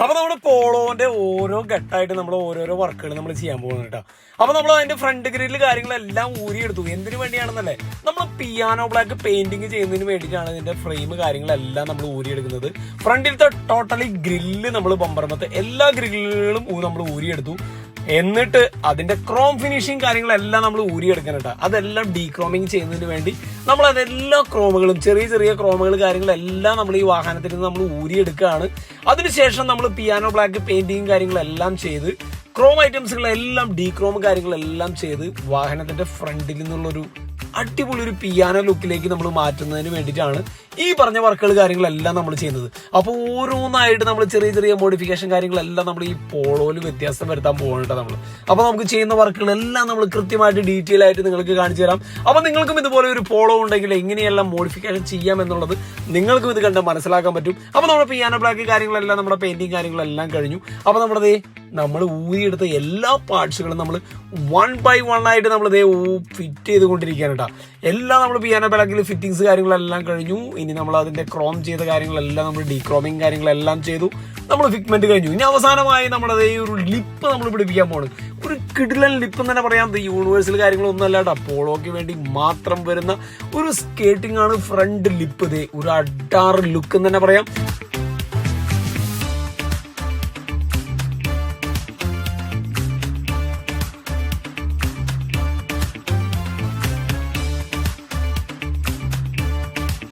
അപ്പൊ നമ്മുടെ പോളോന്റെ ഓരോ ഘട്ടമായിട്ട് നമ്മൾ ഓരോരോ വർക്കുകൾ നമ്മൾ ചെയ്യാൻ പോകുന്നത് കേട്ടോ അപ്പൊ നമ്മൾ അതിന്റെ ഫ്രണ്ട് ഗ്രില്ല് കാര്യങ്ങളെല്ലാം ഊരിയെടുത്തു. എന്തിനു വേണ്ടിയാണെന്നല്ലേ? നമ്മൾ പിയാനോ ബ്ലാക്ക് പെയിന്റിങ് ചെയ്യുന്നതിന് വേണ്ടിയിട്ടാണ് ഇതിന്റെ ഫ്രെയിം കാര്യങ്ങളെല്ലാം നമ്മൾ ഊരിയെടുക്കുന്നത്. ഫ്രണ്ടിലത്തെ ടോട്ടലി ഗ്രില്ല് നമ്മൾ ബമ്പർമത്തെ എല്ലാ ഗ്രില്ലുകളും നമ്മൾ ഊരിയെടുത്തു. എന്നിട്ട് അതിന്റെ ക്രോം ഫിനിഷിങ് കാര്യങ്ങളെല്ലാം നമ്മൾ ഊരിയെടുക്കാനുണ്ട് അതെല്ലാം ഡീക്രോമിങ് ചെയ്യുന്നതിന് വേണ്ടി നമ്മൾ അതെല്ലാ ക്രോമുകളും ചെറിയ ചെറിയ ക്രോമുകൾ കാര്യങ്ങളെല്ലാം നമ്മൾ ഈ വാഹനത്തിൽ നിന്ന് നമ്മൾ ഊരിയെടുക്കുകയാണ്. അതിനുശേഷം നമ്മൾ പിയാനോ ബ്ലാക്ക് പെയിന്റിങ് കാര്യങ്ങളെല്ലാം ചെയ്ത് ക്രോം ഐറ്റംസുകളെല്ലാം ഡീക്രോം കാര്യങ്ങളെല്ലാം ചെയ്ത് വാഹനത്തിന്റെ ഫ്രണ്ടിൽ നിന്നുള്ളൊരു അടിപൊളി ഒരു പിയാനോ ലുക്കിലേക്ക് നമ്മൾ മാറ്റുന്നതിന് വേണ്ടിയിട്ടാണ് ഈ പറഞ്ഞ വർക്കുകൾ കാര്യങ്ങളെല്ലാം നമ്മൾ ചെയ്യുന്നത്. അപ്പോൾ ഓരോന്നായിട്ട് നമ്മൾ ചെറിയ ചെറിയ മോഡിഫിക്കേഷൻ കാര്യങ്ങളെല്ലാം നമ്മൾ ഈ പോളോയിൽ വ്യത്യാസം വരുത്താൻ പോകേണ്ടത് നമ്മൾ അപ്പോൾ നമുക്ക് ചെയ്യുന്ന വർക്കുകളെല്ലാം നമ്മൾ കൃത്യമായിട്ട് ഡീറ്റെയിൽ ആയിട്ട് നിങ്ങൾക്ക് കാണിച്ചു തരാം. അപ്പോൾ നിങ്ങൾക്കും ഇതുപോലെ ഒരു പോളോ ഉണ്ടെങ്കിൽ എങ്ങനെയെല്ലാം മോഡിഫിക്കേഷൻ ചെയ്യാം എന്നുള്ളത് നിങ്ങൾക്കും ഇത് കണ്ട് മനസ്സിലാക്കാൻ പറ്റും. അപ്പോൾ നമ്മുടെ പിയാനോ ബ്ലാക്ക് കാര്യങ്ങളെല്ലാം നമ്മുടെ പെയിന്റിങ് കാര്യങ്ങളെല്ലാം കഴിഞ്ഞു. അപ്പോൾ നമ്മുടെ നമ്മൾ ഊരിയെടുത്ത എല്ലാ പാർട്സുകളും നമ്മൾ വൺ ബൈ വൺ ആയിട്ട് നമ്മൾ ഇതേ ഫിറ്റ് ചെയ്തുകൊണ്ടിരിക്കുകയാണ് കേട്ടോ എല്ലാം നമ്മൾ പിയാനോ ബ്ലാക്കിൽ ഫിറ്റിങ്സ് കാര്യങ്ങളെല്ലാം കഴിഞ്ഞു. ഇനി നമ്മൾ അതിന്റെ ക്രോം ചെയ്ത കാര്യങ്ങളെല്ലാം നമ്മൾ ഡീക്രോമിങ് കാര്യങ്ങളെല്ലാം ചെയ്തു. നമ്മൾ ഫിഗ്മെന്റ് കഴിഞ്ഞു. ഇനി അവസാനമായി നമ്മളതേ ഈ ഒരു ലിപ്പ് നമ്മൾ പിടിപ്പിക്കാൻ പോകണം ഒരു കിടിലൻ ലിപ്പ് തന്നെ പറയാം. യൂണിവേഴ്സിൽ യൂണിവേഴ്സൽ കാര്യങ്ങളൊന്നും അല്ല കേട്ടോ പോളോയ്ക്ക് വേണ്ടി മാത്രം വരുന്ന ഒരു സ്കേറ്റിംഗ് ആണ് ഫ്രണ്ട് ലിപ്പ് ഇതേ ഒരു അഡാർ ലുക്ക് എന്ന് തന്നെ പറയാം.